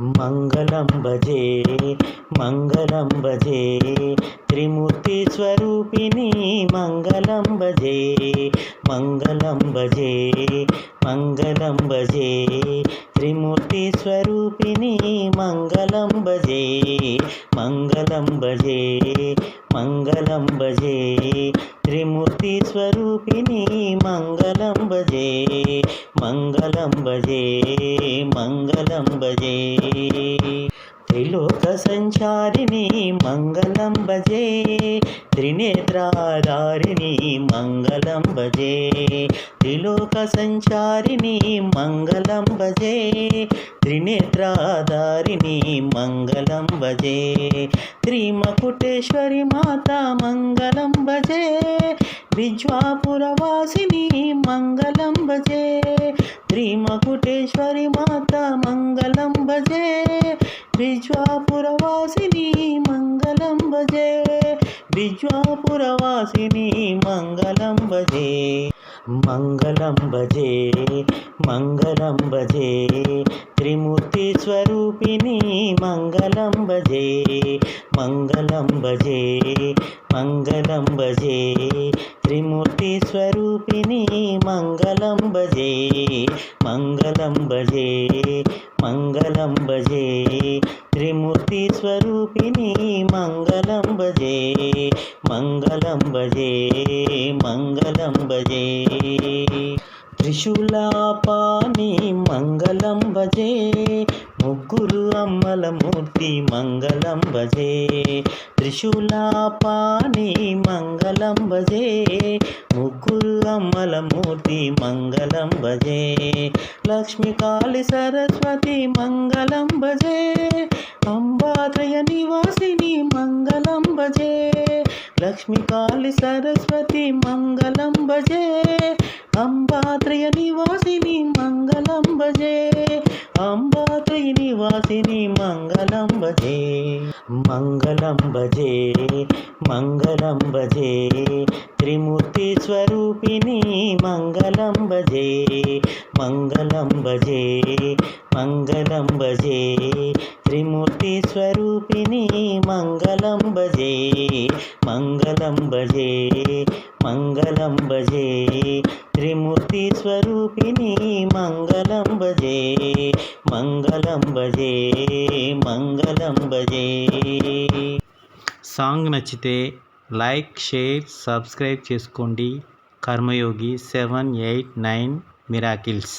మంగళంబజే మంగళంబజే. త్రిమూర్తి స్వరూపిణి మంగళంబజే మంగళంబజే మంగళంబజే. త్రిమూర్తి స్వరూపిణి మంగళంబజే మంగళంబజే మంగళంబజే. త్రిమూర్తి స్వరూపిణి మంగళంబజే. భజే మంగళం భజే త్రిలోక సంచారిణి మంగళం భజే త్రినేత్రాధారిణి మంగళం భజే త్రిలోక సంచారిణి మంగళం భజే త్రినేత్రాధారిణి మంగళం భజే త్రిమకుటేశ్వరి మాత మంగళం భజే విజ్వాపురవాసిని మంగళం భజే త్రిమకుటేశ్వరి మాత మంగళం భజే బిజ్వాపురవాసిని మంగళం భజే బిజ్వాపురవాసిని మంగళం భజే మంగళం భజే మంగళం భజే త్రిమూర్తి స్వరూపిణి మంగళం భజే మంగళం భజే మంగళం భజే త్రిమూర్తి స్వరూపిణి మంగళం భజే మంగళం భజే మంగళం భజే త్రిమూర్తి స్వరూపిణి మంగళం భజే మంగళం భజే త్రిశూలాపాని మంగళం భజే ముగ్గురు అమ్మల మూర్తి మంగళం భజే త్రిశూలాపాని మంగళం భజే ముగ్గురు అమ్మల మూర్తి మంగళం భజే లక్ష్మీకాళి సరస్వతి మంగళం భజే అంబాత్రయ నివాసిని మంగళం భజే లక్ష్మీకాళి సరస్వతి మంగళం భజే అంబాత్రయ నివాసిని మంగళంబజే భజే నివాసిని మంగళంబజే మంగళంబజే మంగళంబజే. త్రిమూర్తి స్వరూపిణి మంగళంబజే మంగళంబజే మంగళంబజే. త్రిమూర్తి స్వరూపిణి మంగళంబజే మంగళంబజే మంగళంబజే. త్రిమూర్తి స్వరూపిణి మంగళంబజే మంగళం భజే మంగళం భజే. సాంగ్ నచ్చితే లైక్ షేర్ సబ్స్క్రైబ్ చేసుకోండి. Karmayogi seven eight nine miracles.